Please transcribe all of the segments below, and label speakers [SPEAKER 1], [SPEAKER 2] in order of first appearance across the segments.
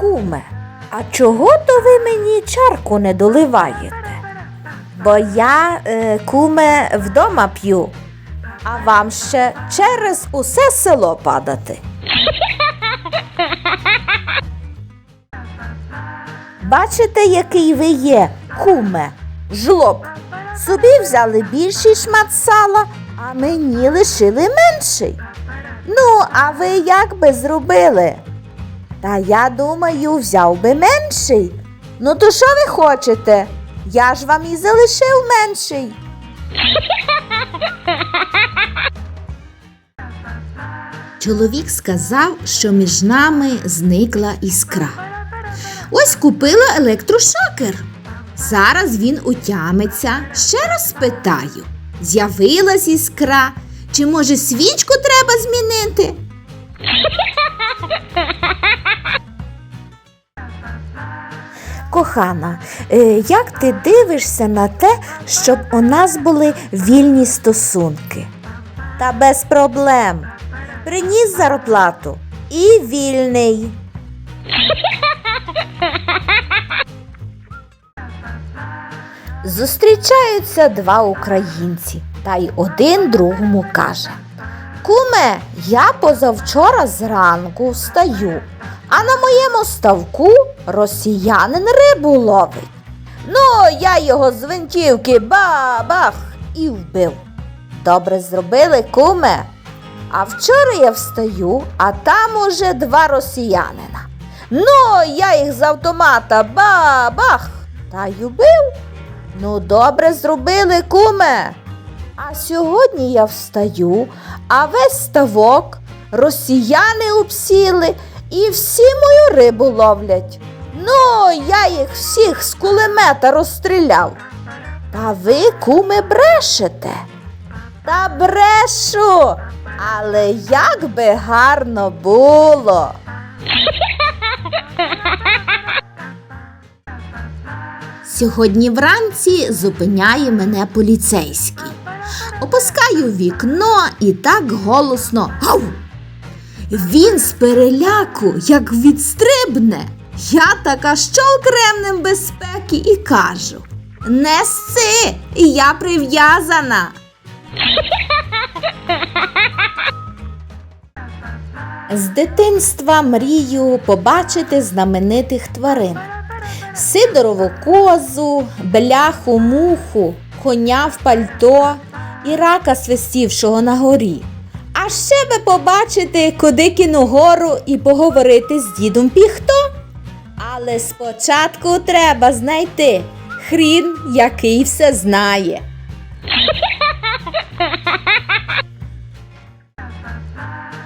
[SPEAKER 1] Куме, а чого то ви мені чарку не доливаєте? Бо я, е, куме, вдома п'ю, а вам ще через усе село падати. Бачите, який ви є, куме, жлоб. Собі взяли більший шмат сала, а мені лишили менший. Ну, а ви як би зробили? Та я думаю, взяв би менший. Ну, то що ви хочете? Я ж вам і залишив менший.
[SPEAKER 2] Чоловік сказав, що між нами зникла іскра. Ось купила електрошокер. Зараз він утямиться. Ще раз спитаю: з'явилась іскра, чи може свічку треба змінити?
[SPEAKER 1] Кохана, е, як ти дивишся на те, щоб у нас були вільні стосунки? Та без проблем. Приніс зарплату і вільний. Зустрічаються два українці, та й один другому каже: Куме, я позавчора зранку встаю, а на моєму ставку росіянин рибу ловить. Ну, я його з винтівки бабах і вбив. Добре зробили, куме. А вчора я встаю, а там уже два росіянина. Ну, я їх з автомата бабах та й убив. Ну, добре зробили, куме. А сьогодні я встаю, а весь ставок росіяни обсіли і всі мою рибу ловлять. Ну, я їх всіх з кулемета розстріляв. Та ви, куме, брешете. Та брешу, але як би гарно було.
[SPEAKER 2] Сьогодні вранці зупиняє мене поліцейський. Опускаю вікно і так голосно гав. Він з переляку, як відстрибне. Я така щолк ремнем безпеки і кажу: Не сси, я прив'язана.
[SPEAKER 1] З дитинства мрію побачити знаменитих тварин. Сидорову козу, бляху, муху, коня в пальто і рака свистівшого на горі. А ще би побачити Кудикіну гору і поговорити з дідом Піхто. Але спочатку треба знайти хрін, який все знає.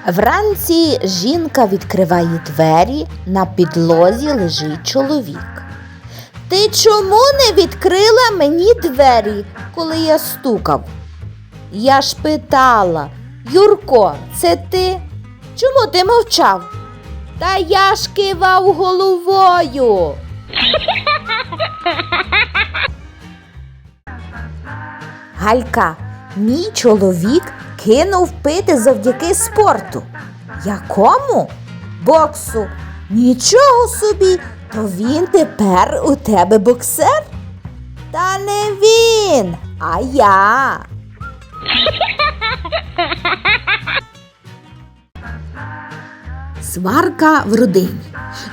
[SPEAKER 1] Вранці жінка відкриває двері, на підлозі лежить чоловік. Ти чому не відкрила мені двері, коли я стукав? Я ж питала, Юрко, це ти? Чому ти мовчав? Та я ж кивав головою. Галька, мій чоловік кинув пити завдяки спорту. Якому? Боксу. Нічого собі, то він тепер у тебе боксер? Та не він, а я.
[SPEAKER 2] Сварка в родині.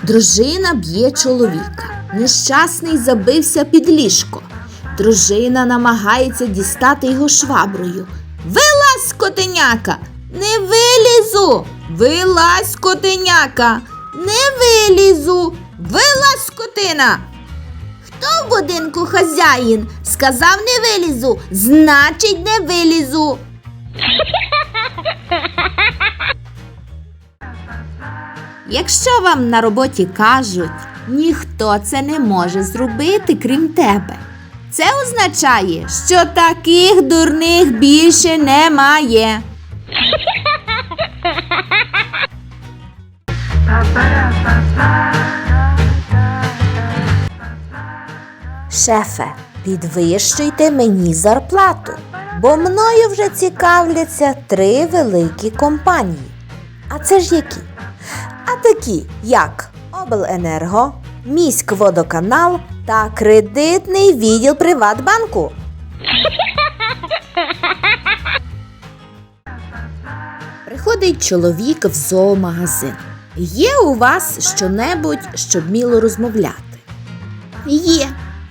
[SPEAKER 2] Дружина б'є чоловіка. Нещасний забився під ліжко. Дружина намагається дістати його шваброю. Вилазь, котеняка! Не вилізу! Вилазь, котеняка! Не вилізу! Вилазь, скотина! Хто в будинку хазяїн? Сказав не вилізу, значить не вилізу. Якщо вам на роботі кажуть, ніхто це не може зробити, крім тебе. Це означає, що таких дурних більше немає.
[SPEAKER 1] Шефе, підвищуйте мені зарплату, бо мною вже цікавляться три великі компанії. А це ж які? А такі, як Обленерго, міськводоканал та кредитний відділ Приватбанку.
[SPEAKER 2] Приходить чоловік в зоомагазин. Є у вас щонебудь, щоб вміло розмовляти? Є.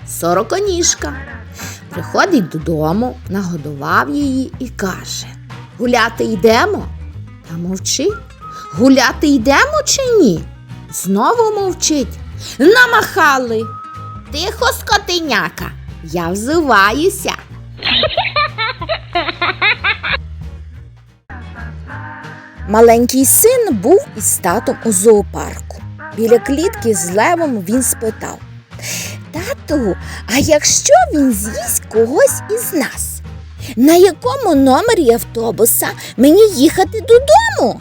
[SPEAKER 2] Сороконіжка. Приходить додому, нагодував її і каже: Гуляти йдемо? Та мовчи. Гуляти йдемо чи ні? Знову мовчить. Намахали. Тихо, скотиняка. Я взуваюся.
[SPEAKER 1] Маленький син був із татом у зоопарку. Біля клітки з левом він спитав: Тату, а якщо він з'їсть когось із нас? На якому номері автобуса мені їхати додому?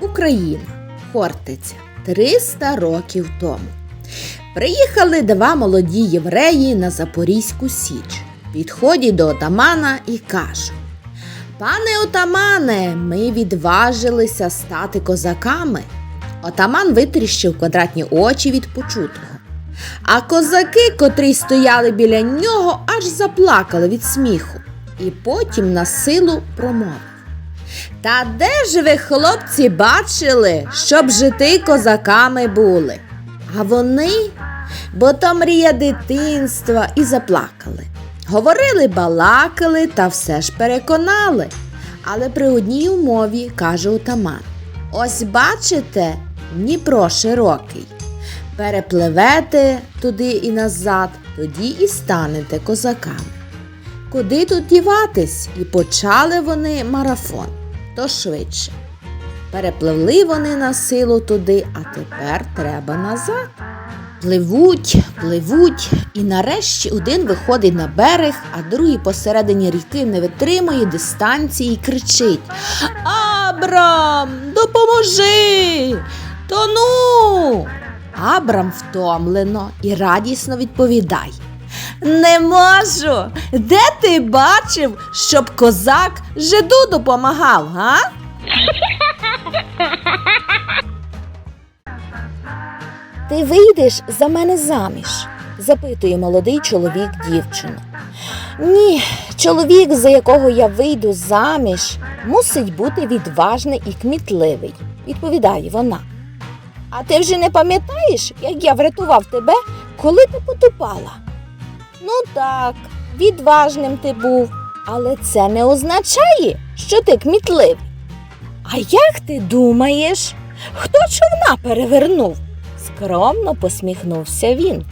[SPEAKER 2] Україна, Хортиця, 300 років тому. Приїхали два молоді євреї на Запорізьку Січ. Підходять до отамана і кажуть: Пане отамане, ми відважилися стати козаками. Отаман витріщив квадратні очі від почутого. А козаки, котрі стояли біля нього, аж заплакали від сміху, і потім на силу промовив. Та де ж ви, хлопці, бачили, щоб жити козаками були? А вони, бо то мрія дитинства, і заплакали. Говорили, балакали та все ж переконали. Але при одній умові, каже отаман: ось бачите, Дніпро широкий. Перепливете туди і назад, тоді і станете козаками. Куди тут діватись? І почали вони марафон, то швидше. Перепливли вони на силу туди, а тепер треба назад. Пливуть, пливуть, і нарешті один виходить на берег, а другий посередині ріки не витримує дистанції і кричить: Абрам, допоможи! Тону! Абрам втомлено і радісно відповідає. Не можу. Де ти бачив, щоб козак жиду допомагав, га?
[SPEAKER 1] Ти вийдеш за мене заміж? запитує молодий чоловік дівчину. Ні, чоловік, за якого я вийду заміж, мусить бути відважний і кмітливий, відповідає вона. А ти вже не пам'ятаєш, як я врятував тебе, коли ти потопала? Ну так, відважним ти був, але це не означає, що ти кмітливий. А як ти думаєш, хто човна перевернув? Скромно посміхнувся він.